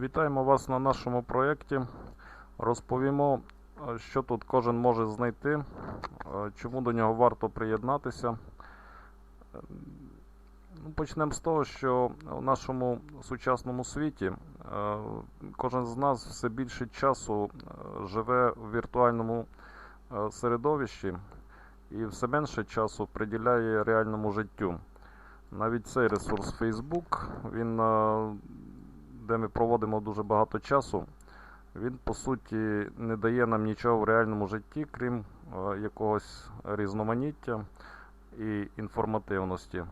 Вітаємо вас на нашому проєкті. Розповімо, е, що тут кожен може знайти, е, чому до нього варто приєднатися. Е, ну, Почнемо з того, що в нашому сучасному світі кожен з нас все більше часу живе в віртуальному середовищі і все менше часу приділяє реальному життю. Навіть цей ресурс Facebook, він, де ми проводимо дуже багато часу, він по суті не дає нам нічого в реальному житті, крім е, якогось різноманіття і інформативності.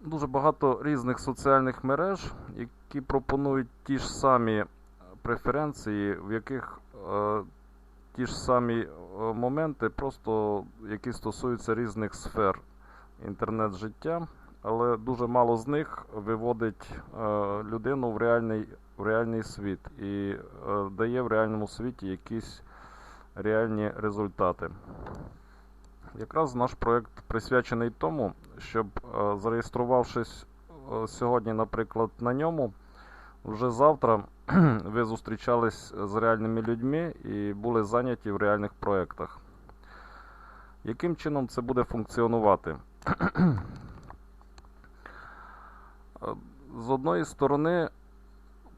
Дуже багато різних соціальних мереж, які пропонують ті ж самі преференції, в яких е, ті ж самі е, моменти, просто які стосуються різних сфер інтернет-життя, але дуже мало з них виводить е, людину в реальний, в реальний світ і е, дає в реальному світі якісь реальні результати. Якраз наш проєкт присвячений тому, щоб е, зареєструвавшись сьогодні, наприклад, на ньому, вже завтра ви зустрічались з реальними людьми і були зайняті в реальних проєктах. Яким чином це буде функціонувати? Е, З одної сторони,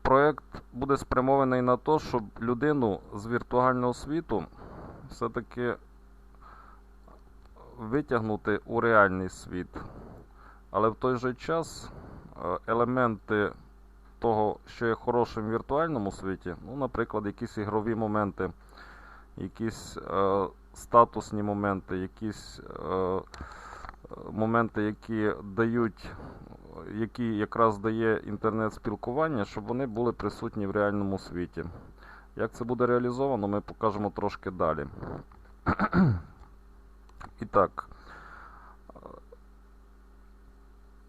проєкт буде спрямований на те, щоб людину з віртуального світу все-таки витягнути у реальний світ. Але в той же час е, елементи того, що є хорошим в віртуальному світі, ну, наприклад, якісь ігрові моменти, якісь е, статусні моменти, якісь е, моменти, які дають, які якраз дає інтернет-спілкування, щоб вони були присутні в реальному світі. Як це буде реалізовано, ми покажемо трошки далі. І так,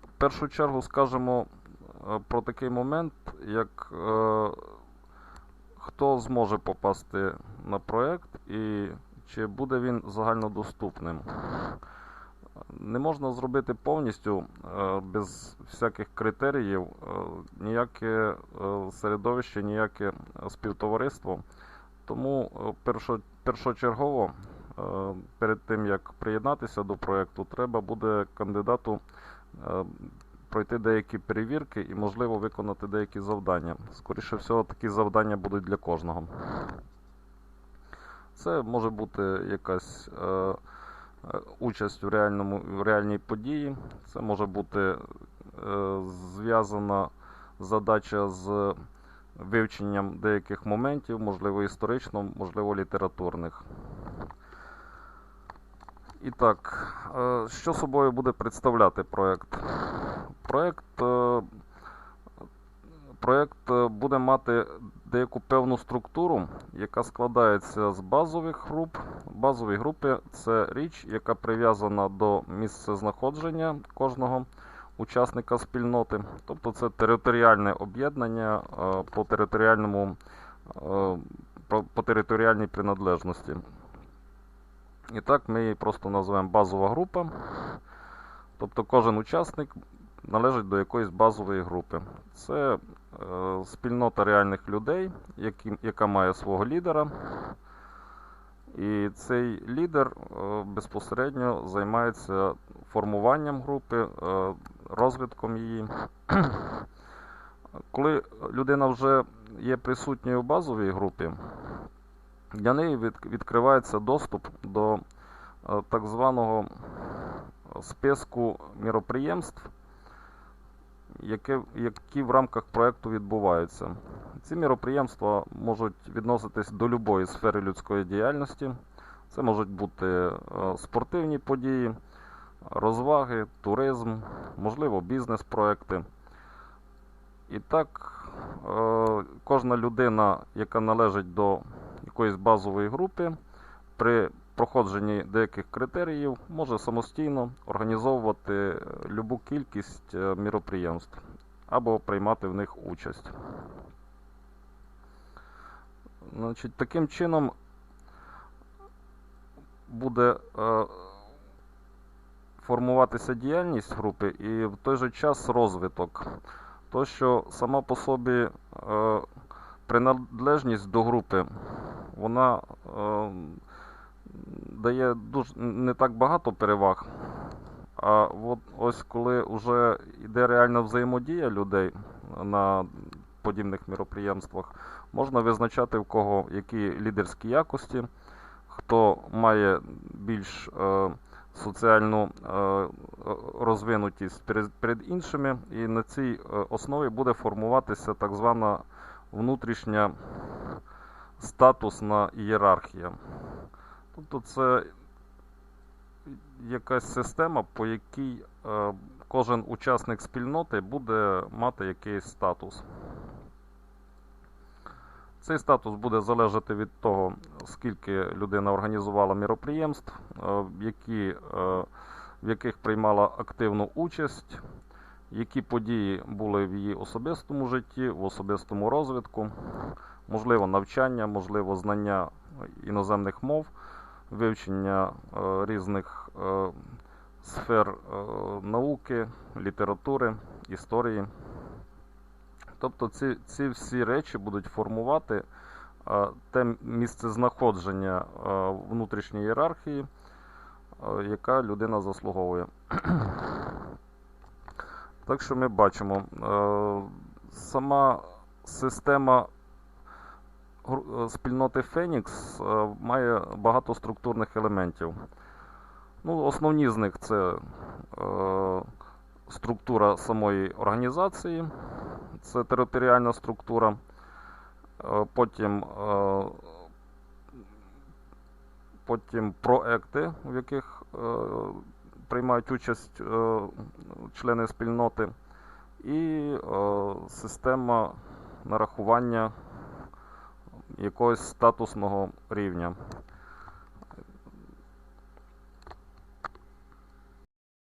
в першу чергу скажемо е, про такий момент, як е, хто зможе попасти на проєкт і чи буде він загальнодоступним. Не можна зробити повністю е, без всяких критеріїв е, ніяке е, середовище, ніяке співтовариство. Тому першочергово перед тим як приєднатися до проєкту, треба буде кандидату пройти деякі перевірки і, можливо, виконати деякі завдання. Скоріше всього, такі завдання будуть для кожного. Це може бути якась участь в, реальному, в реальній події, це може бути е, зв'язана задача з вивченням деяких моментів, можливо, історично, можливо, літературних. І так, е, що собою буде представляти проєкт? Проєкт, проєкт е, буде мати деяку певну структуру, яка складається з базових груп. Базові групи це річ, яка прив'язана до місця знаходження кожного учасника спільноти. Тобто це територіальне об'єднання е, по територіальному е, по, територіальній приналежності. І так ми її просто називаємо базова група. Тобто кожен учасник належить до якоїсь базової групи. Це е, спільнота реальних людей, які, яка має свого лідера. І цей лідер е, безпосередньо займається формуванням групи, е, розвитком її. Коли людина вже є присутньою в базовій групі, для неї від, відкривається доступ до е, так званого списку міроприємств, яке, які в рамках проєкту відбуваються. Ці міроприємства можуть відноситись до будь-якої сфери людської діяльності. Це можуть бути е, спортивні події, розваги, туризм, можливо, бізнес-проекти. І так, е, кожна людина, яка належить до якоїсь базової групи, при проходженні деяких критеріїв може самостійно організовувати любу кількість е, міроприємств або приймати в них участь. Значить, таким чином буде е, формуватися діяльність групи і в той же час розвиток. То, що сама по собі е, приналежність до групи, вона е, дає дуже не так багато переваг. А от ось коли вже йде реальна взаємодія людей на подібних міроприємствах, можна визначати в кого які лідерські якості, хто має більш е, соціальну е, розвинутість перед, перед іншими, і на цій е, основі буде формуватися так звана внутрішня статусна ієрархія. Тобто це якась система, по якій е, кожен учасник спільноти буде мати якийсь статус. Цей статус буде залежати від того, скільки людина організувала міроприємств, е, які, е, в яких приймала активну участь, які події були в її особистому житті, в особистому розвитку, можливо, навчання, можливо, знання іноземних мов, вивчення е, різних е, сфер е, науки, літератури, історії. Тобто ці, ці всі речі будуть формувати те місце знаходження е, внутрішньої ієрархії, яка людина заслуговує. Так що ми бачимо, сама система спільноти Фенікс е, має багато структурних елементів. Ну, основні з них це е, структура самої організації, це територіальна структура. Е, Потім, е, потім проекти, в яких е, приймають участь е, члени спільноти, і е, система нарахування якогось статусного рівня.